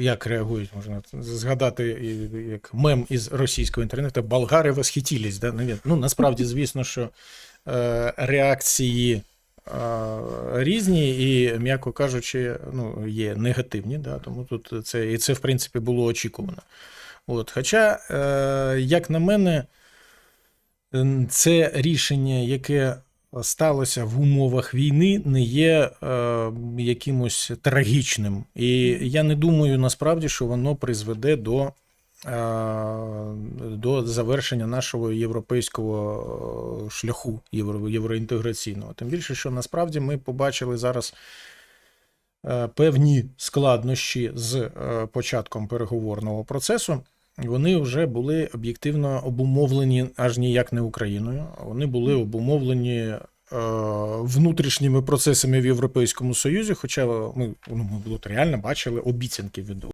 як реагують, можна згадати як мем із російського інтернету болгари восхитілись. Да? Ну, насправді, звісно, що е, реакції е, різні і, м'яко кажучи, ну, є негативні. Да? Тому тут це, і це, в принципі, було очікувано. От. Хоча, е, як на мене, це рішення, яке сталося в умовах війни, не є е, якимось трагічним. І я не думаю насправді, що воно призведе до, е, до завершення нашого європейського е, шляху євро, євроінтеграційного. Тим більше, що насправді ми побачили зараз. е, Певні складнощі з початком переговорного процесу, вони вже були об'єктивно обумовлені аж ніяк не Україною. Вони були обумовлені е, внутрішніми процесами в Європейському Союзі. Хоча ми, ну, ми от реально бачили обіцянки від